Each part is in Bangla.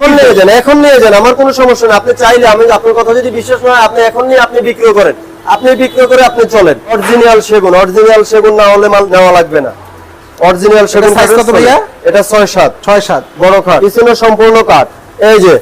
এখন নিয়ে যান এখন নিয়ে যান আমার কোনো সমস্যা আপনি চাইলে আমি আপনার কথা যদি বিশ্বাস না আপনি এখন নিয়ে আপনি করেন। আপনি বিক্রি করে আপনি চলেন। অরিজিনাল সেগুন অরিজিনাল সেগুন না হলে মাল নেওয়া লাগবে না। অরিজিনাল সেগুন কত ভাইয়া? এটা ছয় সাত। ছয় সাত। বড় খাট পিছনে সম্পূর্ণ কাঠ। এই যে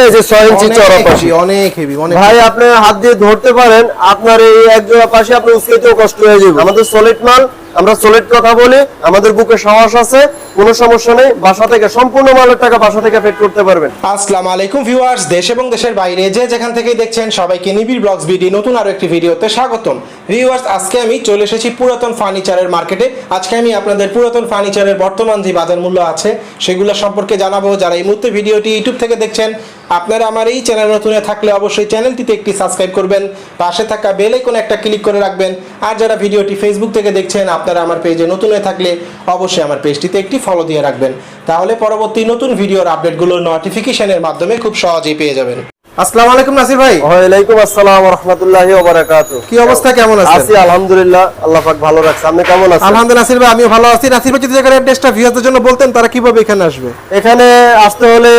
এই যে ইঞ্চি চড়া পাশে অনেক হেভি অনেক ভাই আপনি হাত দিয়ে ধরতে পারেন আপনার এই এক জোড়া পাশে আপনি উস্কাইতেও কষ্ট হয়ে যাবে। আমাদের সলিড মাল আমরা সলিড কথা বলি, আমাদের বুকে সাহস আছে, কোনো সমস্যা নেই, বাসা থেকে সম্পূর্ণ মালের টাকা বাসা থেকে পেড করতে পারবেন। আসসালামু আলাইকুম ভিউয়ার্স, দেশ এবং দেশের বাইরে যে যেখান থেকে দেখছেন সবাইকে নিবিড় ব্লগস বিডি নতুন আরও একটি ভিডিওতে স্বাগতম। ভিউয়ার্স, আজকে আমি চলে এসেছি পুরাতন ফার্নিচারের মার্কেটে। আজকে আমি আপনাদের পুরাতন ফার্নিচারের বর্তমান যে বাজার মূল্য আছে, সেগুলো সম্পর্কে জানাব। যারা এই মুহূর্তে ভিডিওটি ইউটিউব থেকে দেখছেন, আপনারা আমার এই চ্যানেল নতুন থাকলে অবশ্যই চ্যানেলটিতে একটি সাবস্ক্রাইব করবেন, পাশে থাকা বেল আইকনে একটা ক্লিক করে রাখবেন। আর যারা ভিডিওটি ফেসবুক থেকে দেখছেন আপনারা আমার পেজে নতুন হয়ে থাকলে অবশ্যই আমার পেজটিতে একটি ফলো দিয়ে রাখবেন। তাহলে পরবর্তী নতুন ভিডিওর আপডেটগুলো নোটিফিকেশনের মাধ্যমে খুব সহজেই পেয়ে যাবেন। আসসালামু আলাইকুম নাসির ভাই। ওয়ালাইকুম আসসালাম ওয়া রাহমাতুল্লাহি ওয়া বারাকাতুহু। কি অবস্থা? কেমন আছেন? আছি আলহামদুলিল্লাহ। আল্লাহ পাক ভালো রাখছে। আপনি কেমন আছেন? আলহামদুলিল্লাহ নাসির ভাই আমিও ভালো আছি। নাসির ভাই যদি জায়গার অ্যাড্রেসটা ভিউয়ারদের জন্য বলতেন তারা কীভাবে এখানে আসবে? এখানে আসতে হলে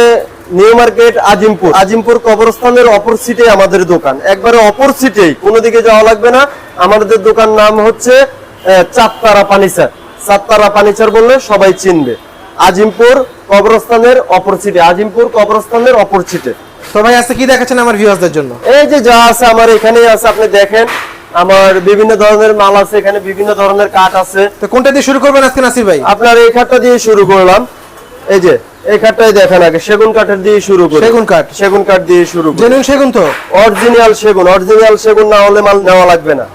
নিউ মার্কেট আজিমপুর। আজিমপুর কবরস্থানের অপর সিটে আমাদের দোকান। একবারে অপর সিটেই কোনো দিকে যাওয়া লাগবে না। আমাদের দোকান নাম হচ্ছে চাঁদতারা ফার্নিচার। চাঁদতারা ফার্নিচার বললে সবাই চিনবে। আজিমপুর কবরস্থানের অপর সিটে। আজিমপুর কবরস্থানের অপর সিটে। তো ভাই আজকে কি দেখাচ্ছেন আমার ভিউয়ারদের জন্য? এই যে যা আছে আমার এখানেই আছে আপনি দেখেন। আমার বিভিন্ন ধরনের মাল আছে এখানে বিভিন্ন ধরনের কাঠ আছে। তো কোনটা দিয়ে শুরু করবেন আজকে নাসির ভাই? আপনার এই খাটটা দিয়ে শুরু করলাম। এই যে এই খাটটাই দেখেন আগে। সেগুন কাঠের দিয়ে শুরু করি। সেগুন কাঠ? সেগুন কাঠ দিয়ে শুরু করি। জেনুইন সেগুন তো? অরিজিনাল সেগুন। অরিজিনাল সেগুন না হলে মাল নেওয়া লাগবে না।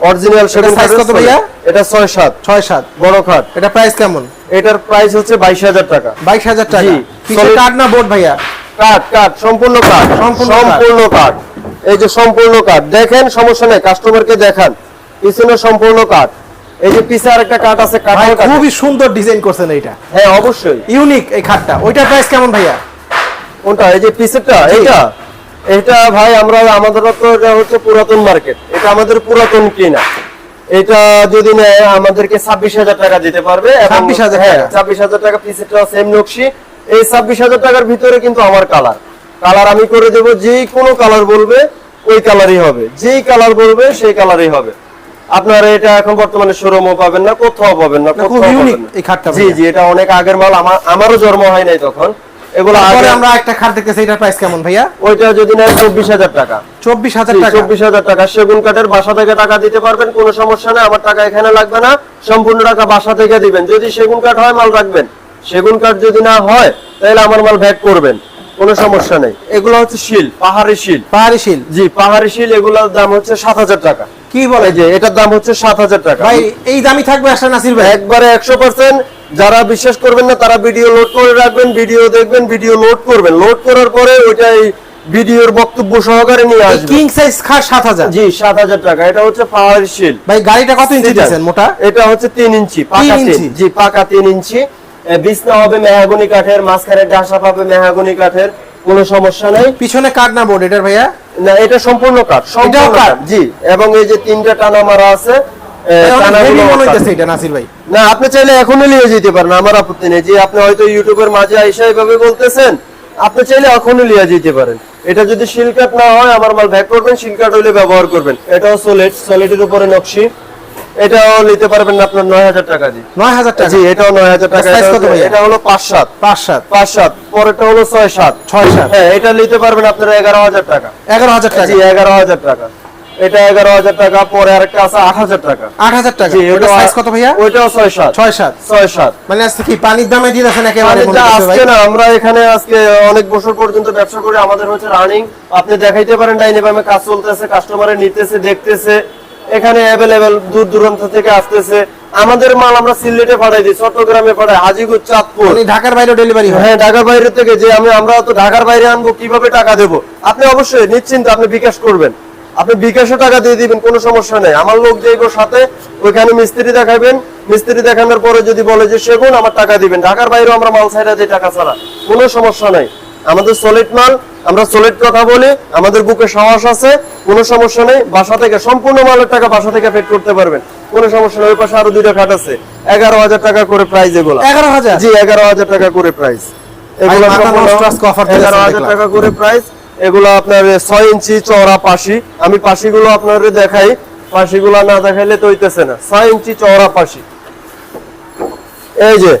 অরিজিনাল size কাঠের কত ভাইয়া? এটা ছয় সাত। ছয় সাত। বড় খাট এটা প্রাইস কেমন? এটার প্রাইস হচ্ছে বাইশ হাজার টাকা। বাইশ হাজার টাকা। জি। পিছে Solid- কাঠ না বোর্ড ভাইয়া? কাঠ কাঠ। সম্পূর্ণ কাঠ। সম্পূর্ণ কাঠ। এই যে সম্পূর্ণ কাঠ। দেখেন সমস্যা নেই। কাস্টমারকে দেখান। পিছনে সম্পূর্ণ কাঠ। এই যে পিছে আরেকটা কাঠ আছে কাঠ খুবই সুন্দর ডিজাইন করছেন এইটা। হ্যাঁ অবশ্যই। ইউনিক এই খাটটা। ওইটার প্রাইস কেমন ভাইয়া? কোনটা? এই যে পিসেরটা জি। এটা ভাই আমরা আমাদের তো এটা হচ্ছে পুরাতন মার্কেট এটা আমাদের পুরাতন কিনা। এটা যদি নেয় আমাদেরকে ছাব্বিশ হাজার টাকা দিতে পারবে এবং- 26,000 হ্যাঁ, ছাব্বিশ হাজার টাকা পিসেরটা সেম নকশি। এই ছাব্বিশ হাজার টাকার ভিতরে কিন্তু আমার কালার কালার আমি করে দেব যে কোনো কালার বলবে ওই কালারই হবে। যেই কালার বলবে সেই কালারই হবে। আপনার এটা এখন বর্তমানে শোরুমও পাবেন না কোথাও পাবেন না কোথাও পাবেন না। এই খাটটা জি জি এটা অনেক আগের মাল আমার আমারও জন্ম হয় নাই তখন। এগুলো তারপরে আমরা একটা খাট দেখতেছি এটার প্রাইস কেমন ভাইয়া? ওইটা যদি নেয় চব্বিশ টাকা। চব্বিশ হাজার টাকা? চব্বিশ হাজার টাকা। সেগুন কাঠের বাসা থেকে টাকা দিতে পারবেন কোনো সমস্যা নেই আমার টাকা এখানে লাগবে না সম্পূর্ণ টাকা বাসা থেকে দিবেন। যদি সেগুন কাঠ হয় মাল রাখবেন। সেগুন কাঠ যদি না হয় তাহলে আমার মাল ভ্যাট করবেন কোনো সমস্যা নেই। এগুলো হচ্ছে শিল পাহাড়ি শিল। পাহাড়ি শিল? জি পাহাড়ি শিল এগুলোর দাম হচ্ছে সাত হাজার টাকা। কি বলে যে এটার দাম হচ্ছে সাত হাজার টাকা। ভাই এই দামি থাকবে আসলে নাসির ভাই? একবারে একশো পার্সেন্ট যারা বিশ্বাস করবেন না তারা ভিডিও লোড করে রাখবেন ভিডিও দেখবেন ভিডিও লোড করবেন। লোড করার পরে ওইটাই ভিডিওর বক্তব্য সহকারে নিয়ে আসবেন। কিং সাইজ সাত হাজার। জি সাত হাজার টাকা। এটা হচ্ছে পাহাড়ি শিল ভাই গাড়িটা কত ইঞ্চি। দিয়েছেন মোটা? এটা হচ্ছে তিন ইঞ্চি পাকা তিন তিন। ইঞ্চি? জি পাকা তিন ইঞ্চি। বিছনা হবে মেহাগনি কাঠের মাঝখানে ডাসা পাবে মেহাগনি কাঠের কোনো সমস্যা নাই। পিছনে কাঠ না বোর্ড এটার ভাইয়া? না এটা সম্পূর্ণ কাঠ সম্পূর্ণ? কাঠ। জি এবং এই যে তিনটা টানা মারা আছে না আপনি চাইলে এখনই নিয়ে যেতে পারেন আমার আপত্তি নেই। যে আপনি হয়তো ইউটিউবের মাঝে আইসা এইভাবে বলতেছেন আপনি চাইলে এখনই নিয়ে যেতে পারেন। এটা যদি শিলকাট না হয় আমার মাল ব্যাক করবেন শিলকাট হইলে ব্যবহার করবেন। এটাও সলিড সলিডের উপরে নকশি। এটাও নিতে পারবেন আপনার নয় হাজার টাকা দিয়ে। নয় হাজার টাকা? জি এটাও নয় হাজার টাকা? এটা হলো পাঁচ সাত। পাঁচ সাত। পাঁচ সাত। পরেরটা হলো ছয় সাত। ছয় সাত। হ্যাঁ এটা নিতে পারবেন আপনার এগারো হাজার টাকা। এগারো হাজার টাকা। জি এগারো হাজার টাকা। এটা এগারো হাজার টাকা পরে আরেকটা আছে আট হাজার টাকা। আট হাজার টাকা। ওটা সাইজ কত ভাইয়া? ওইটাও ছয় সাত। ছয় সাত। ছয় সাত। মানে আজকে কি পানির দামে দিয়ে দেখেন একেবারে। আজকে না আমরা এখানে আজকে অনেক বছর পর্যন্ত ব্যবসা করি আমাদের হচ্ছে রানিং আপনি দেখাইতে পারেন ডাইনে বামে কাজ চলতেছে কাস্টমারে নিতেছে দেখতেছে। এখানে অ্যাভেলেবেল দূর দূরান্ত থেকে আসতেছে। আমাদের মাল আমরা সিলেটে পাঠাই দিই চট্টগ্রামে পাঠাই হাজিগুর চাঁদপুর। মানে ঢাকার বাইরে ডেলিভারি হয়? হ্যাঁ ঢাকার বাইরে থেকে যে আমি আমরা তো ঢাকার বাইরে আনব কীভাবে টাকা দেবো? আপনি অবশ্যই নিশ্চিন্ত আপনি বিকাশ করবেন। আপনি বিকাশে টাকা দিয়ে দিবেন কোনো সমস্যা নেই। আমার লোক যাইব সাথে ওইখানে মিস্ত্রি দেখাবেন। মিস্ত্রি দেখানোর পরে যদি বলে যে সেগুন আমার টাকা দিবেন। ঢাকার বাইরেও আমরা মাল ছাইরা দিই টাকা ছাড়া। কোনো সমস্যা নাই। আমাদের সলিড মাল আমরা সলিড কথা বলি আমাদের বুকে সাহস আছে কোনো সমস্যা নেই। বাসা থেকে সম্পূর্ণ মালের টাকা বাসা থেকে পেড করতে পারবেন। কোনো সমস্যা নেই ওই পাশে আরও দুইটা খাট আছে। এগারো হাজার টাকা করে প্রাইস এগুলো। এগারো হাজার? জি এগারো হাজার টাকা করে প্রাইস এগুলো এগারো হাজার টাকা করে প্রাইস এগুলো আপনার ছয় ইঞ্চি চওড়া পাশি। আমি পাশিগুলো আপনাদের দেখাই। পাশিগুলো না দেখাইলে তো হইতেছে না। ছয় ইঞ্চি চওড়া পাশি। এই যে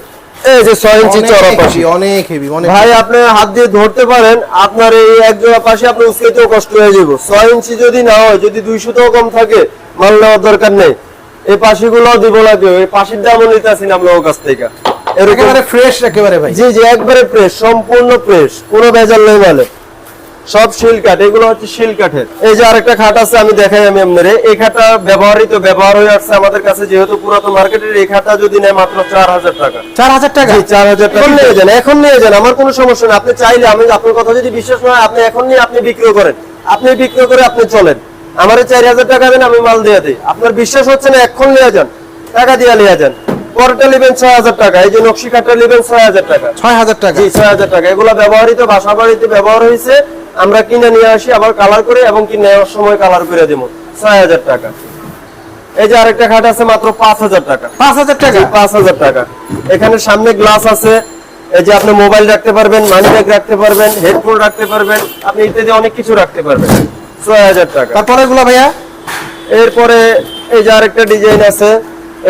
এই যে ছয় ইঞ্চি চওড়া পাশি। অনেক হেভি অনেক ভাই আপনি হাত দিয়ে ধরতে পারেন। আপনার এই এক জোড়া পাশে আপনি উস্কাইতেও কষ্ট হয়ে যাবে। ছয় ইঞ্চি যদি না হয় যদি দুইশোটাও কম থাকে মাল নেওয়ার দরকার নেই। এই পাশিগুলো দিব লাগে এই পাশির দামও নিতে আসি না আমরা ওর কাছ থেকে। এরকম একেবারে ফ্রেশ একেবারে ভাই। জি জি একবারে প্রেস সম্পূর্ণ প্রেস কোনো ভেজাল নেই মানে সব শিল কাঠ এগুলো হচ্ছে শিল কাঠের। এই যে আরেকটা খাট আছে আমি দেখাই আমি আপনারে। এই খাটটা ব্যবহারিত ব্যবহার হয়ে আসছে আমাদের কাছে যেহেতু পুরাতন মার্কেটের এই খাটটা যদি নেয় মাত্র চার হাজার টাকা। চার হাজার টাকা? চার হাজার টাকা। নিয়ে যান এখন নিয়ে যান আমার কোনো সমস্যা নেই। আপনি চাইলে আমি আপনার কথা যদি বিশ্বাস না আপনি এখন নিয়ে আপনি বিক্রি করেন। আপনি বিক্রি করে আপনি চলেন। আমার চার হাজার টাকা দেন আমি মাল দিয়ে দিই। আপনার বিশ্বাস হচ্ছে না এখন নিয়ে যান। টাকা দিয়ে নিয়ে যান। পরটা নেবেন ছয় হাজার টাকা এই যে নকশি কাঠটা নেবেন ছয় হাজার টাকা। ছয় হাজার টাকা। জি ছয় হাজার টাকা। এগুলো ব্যবহৃত বাসা বাড়িতে ব্যবহার হয়েছে। আমরা কিনে নিয়ে আসি আবার কালার করে এবং কি নেওয়ার সময় কালার করে দেবো। ছয় হাজার টাকা। এই যে আরেকটা খাট আছে মাত্র পাঁচ হাজার টাকা। পাঁচ হাজার টাকা? পাঁচ হাজার টাকা। এখানে সামনে গ্লাস আছে। এই যে আপনি মোবাইল রাখতে পারবেন মানি ব্যাগ রাখতে পারবেন হেডফোন রাখতে পারবেন আপনি ইত্যাদি অনেক কিছু রাখতে পারবেন। ছয় হাজার টাকা। তারপরে এগুলো ভাইয়া? এরপরে এই যে আরেকটা ডিজাইন আছে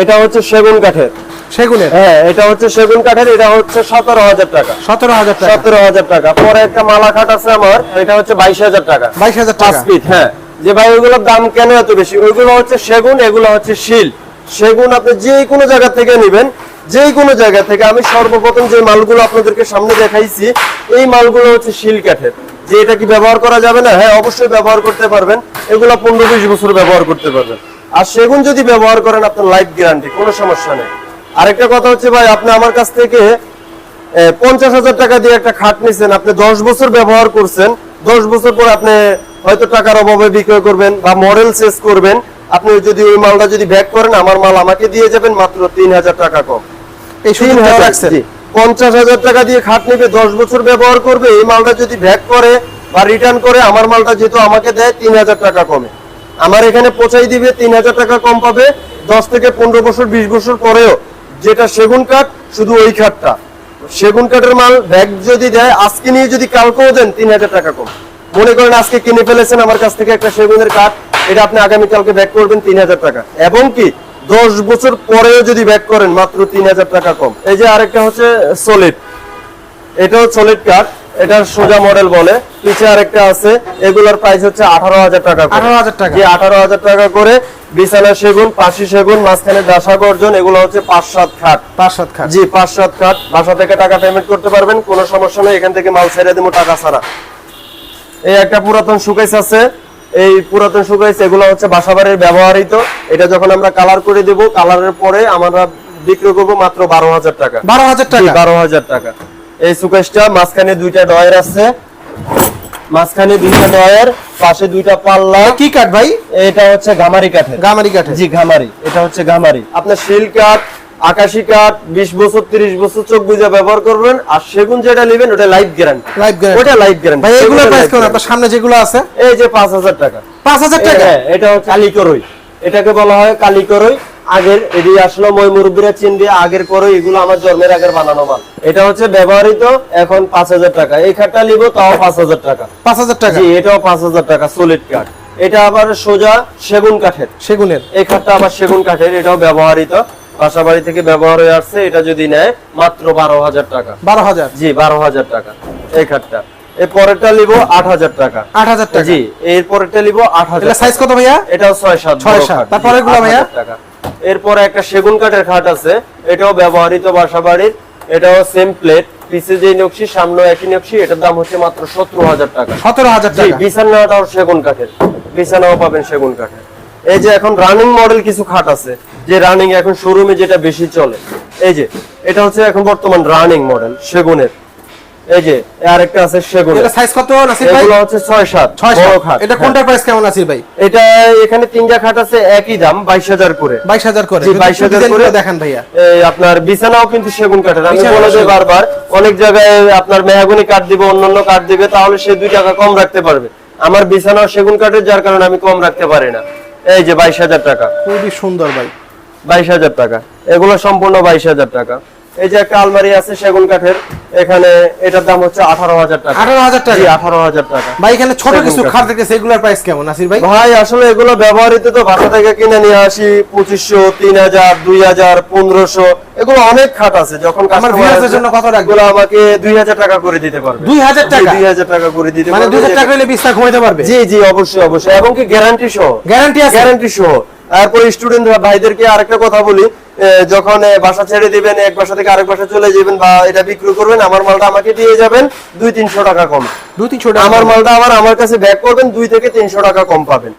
এটা হচ্ছে সেগুন কাঠের। সেগুনের? হ্যাঁ এটা হচ্ছে সেগুন কাঠের এটা হচ্ছে সতেরো হাজার টাকা। সতেরো হাজার টাকা। সতেরো হাজার টাকা। পরে একটা মালা খাট আছে আমার এটা হচ্ছে বাইশ হাজার টাকা। বাইশ হাজার পাঁচ টাকা ফিট হ্যাঁ। যে ভাই ওইগুলোর দাম কেন এত বেশি? ওইগুলো হচ্ছে সেগুন এগুলো হচ্ছে শিল। সেগুন আপনি যে কোনো জায়গা থেকে নেবেন যে কোনো জায়গা থেকে। আমি সর্বপ্রথম যে মালগুলো আপনাদেরকে সামনে দেখাইছি এই মালগুলো হচ্ছে শিল কাঠের। যে এটা কি ব্যবহার করা যাবে না? হ্যাঁ অবশ্যই ব্যবহার করতে পারবেন। এগুলো পনেরো বিশ বছর ব্যবহার করতে পারবেন। আর সেগুন যদি ব্যবহার করেন আপনার লাইফ গ্যারান্টি কোনো সমস্যা নেই। আরেকটা কথা হচ্ছে ভাই আপনি আমার কাছ থেকে পঞ্চাশ হাজার টাকা দিয়ে একটা খাট নিছেন আপনি দশ বছর ব্যবহার করছেন দশ বছর পর আপনি হয়তো টাকার অভাবে বিক্রয় করবেন বা মডেল চেস করবেন আপনি যদি ওই মালটা যদি ব্যাক করেন আমার মাল আমাকে দিয়ে যাবেন মাত্র তিন হাজার টাকা কম। এই। পঞ্চাশ হাজার টাকা দিয়ে খাট নেবে দশ বছর ব্যবহার করবে এই মালটা যদি ব্যাক করে বা রিটার্ন করে আমার মালটা যেহেতু আমাকে দেয় তিন হাজার টাকা কমে। আমার এখানে পৌঁছাই দিবে তিন হাজার টাকা কম পাবে দশ থেকে পনেরো বছর বিশ বছর পরেও। যেটা সেগুন কাঠ শুধু ওই খাটটা। সেগুন কাঠের মাল ব্যাগ যদি দেয় আজকে নিয়ে যদি কালকেও দেন তিন হাজার টাকা কম। মনে করেন আজকে কিনে ফেলেছেন আমার কাছ থেকে একটা সেগুনের কাঠ এটা আপনি আগামীকালকে ব্যাক করবেন তিন হাজার টাকা। এবং কি দশ বছর পরেও যদি ব্যাক করেন মাত্র তিন হাজার টাকা কম। এই যে আরেকটা হচ্ছে সলিড এটাও সলিড কাঠ এটার সোজা মডেল বলে। পিছে আরেকটা আছে এগুলোর প্রাইস হচ্ছে আঠারো হাজার টাকা করে। 18,000 টাকা। আঠারো হাজার টাকা করে বিছানা সেগুন পাশি সেগুন মাঝখানে দাসা গর্জন এগুলো হচ্ছে পাঁচ সাত খাট। পাঁচ সাত খাট। জি পাঁচ সাত খাট। বাসা থেকে টাকা পেমেন্ট করতে পারবেন কোনো সমস্যা নেই এখান থেকে মাল ছেড়ে দেবো টাকা ছাড়া। এই একটা পুরাতন সুকেস আছে। এই পুরাতন সুকেস এগুলো হচ্ছে বাসাবাড়ির ব্যবহৃত। এটা যখন আমরা কালার করে দেব কালারের পরে আমরা বিক্রি করব মাত্র বারো হাজার টাকা। বারো হাজার টাকা? বারো হাজার টাকা। এই সুকেশটা মাঝখানে দুইটা ডয়ের আছে। মাঝখানে দুইটা ডয়ের পাশে দুইটা পাল্লা। কি কাঠ ভাই? এটা হচ্ছে গামারি কাঠের। গামারি কাঠে জি ঘামারি এটা হচ্ছে ঘামারি আপনার শিল কাঠ আকাশি কাঠ বিশ বছর তিরিশ বছর চোখ বুঝে ব্যবহার করবেন আর সেগুন যেটা নেবেন ওটা লাইফ গ্যারান্টি লাইফ গ্যারান্টি ওটা লাইফ গ্যারান্টি এগুলো প্রাইস কেমন? আপনার সামনে যেগুলো আছে? এই যে পাঁচ হাজার টাকা। পাঁচ হাজার টাকা? হ্যাঁ, এটা হচ্ছে কালিকরই এটাকে বলা হয় কালিকরই আগের এটি আসলে মই মুরব্বীরা চিন দিয়ে আগের করই এগুলো আমার জন্মের আগের বানানো মাল। এটা হচ্ছে ব্যবহৃত এখন পাঁচ হাজার টাকা। এই খাটটা নিব তাও পাঁচ হাজার টাকা। পাঁচ হাজার টাকা? জি এটাও পাঁচ হাজার টাকা সলিড কাঠ এটা আবার সোজা সেগুন কাঠের। সেগুনের? এই খাটটা আবার সেগুন কাঠের এটাও ব্যবহৃত। বাসা বাড়ি থেকে ব্যবহার হয়ে আসছে এটা যদি নেয় মাত্র বারো হাজার টাকা। বারো হাজার? জি বারো হাজার টাকা এই খাটটা। এর পরেরটা নিব আট হাজার টাকা। আট হাজার টাকা? জি এর পরেরটা নিব আট হাজার সাইজ কত ভাইয়া? এটাও ছয় সাত ছয় সাত। তারপরে জি, এগুলো 8,000 ভাইয়া? টাকা। এরপরে একটা সেগুন কাঠের খাট আছে। এটাও ব্যবহৃত বাসা বাড়ির এটাও সেম প্লেট পিছে যে নকশি সামনে একই নকশি। এটার দাম হচ্ছে মাত্র সতেরো হাজার টাকা। সতেরো হাজার টাকা। বিছানাটাও সেগুন কাঠের। বিছানাও পাবেন সেগুন কাঠের। এই যে এখন রানিং মডেল কিছু খাট আছে যে রানিং এখন শোরুমে যেটা বেশি চলে। এই যে এটা হচ্ছে এখন বর্তমান রানিং মডেল সেগুনের। এই যে আর একটা আছে এটা সাইজ কত নাসির ভাই? এগুলো হচ্ছে ছয় সাত ছয় বড় সাত খাট এটা হ্যাঁ। কোনটার প্রাইস কেমন নাসির ভাই? এটা এখানে তিনটা খাট আছে একই দাম বাইশ হাজার করে। বাইশ হাজার করে। জি, 22,000 করে। দেখান ভাইয়া। এই আপনার বিছানাও কিন্তু সেগুন কাঠের। আমি বলে দিই বারবার অনেক জায়গায় আপনার মেহাগুনি কাঠ দিবে অন্যান্য কাঠ দিবে তাহলে সে দুই টাকা কম রাখতে পারবে। আমার বিছানাও সেগুন কাঠের যার কারণে আমি কম রাখতে পারি না। এই যে বাইশ হাজার টাকা। খুবই সুন্দর ভাই। বাইশ হাজার টাকা। এগুলো সম্পূর্ণ বাইশ হাজার টাকা। এই যে একটা আলমারি আছে সেগুন কাঠের এখানে এটার দাম হচ্ছে আঠারো হাজার টাকা। আঠারো হাজার টাকা? আঠারো হাজার টাকা। ভাই এখানে ছোট কিছু খাট দেখতেছি এগুলোর প্রাইস কেমন? নাসির ভাই? ভাই আসলে এগুলো ব্যবহৃত তো বাসা থেকে কিনে নিয়ে আসি পঁচিশশো তিন হাজার দুই হাজার পনেরোশো। এগুলো অনেক খাট আছে যখন আমার customer viewers দের জন্য কত রাখবেন? এগুলো আমাকে দুই হাজার টাকা করে দিতে পারবে। 2000 টাকা? দুই হাজার টাকা করে দিতে মানে পারবে দুই হাজার যেটা- টাকা হলে বিস্তার ঘুমাইতে পারবে? জি জি অবশ্যই অবশ্যই। এবং কি গ্যারান্টি সহ? গ্যারান্টি আছে? গ্যারান্টি সহ। তারপরে স্টুডেন্ট ভাইদেরকে আরেকটা কথা বলি। যখন বাসা ছেড়ে দিবেন এক বাসা থেকে আরেক বাসা চলে যাবেন বা এটা বিক্রি করবেন আমার মালটা আমাকে দিয়ে যাবেন দুই তিনশো টাকা কম। দুই তিনশো টাকা আমার মালটা আবার আমার কাছে ব্যাক করবেন দুই থেকে তিনশো টাকা কম পাবেন।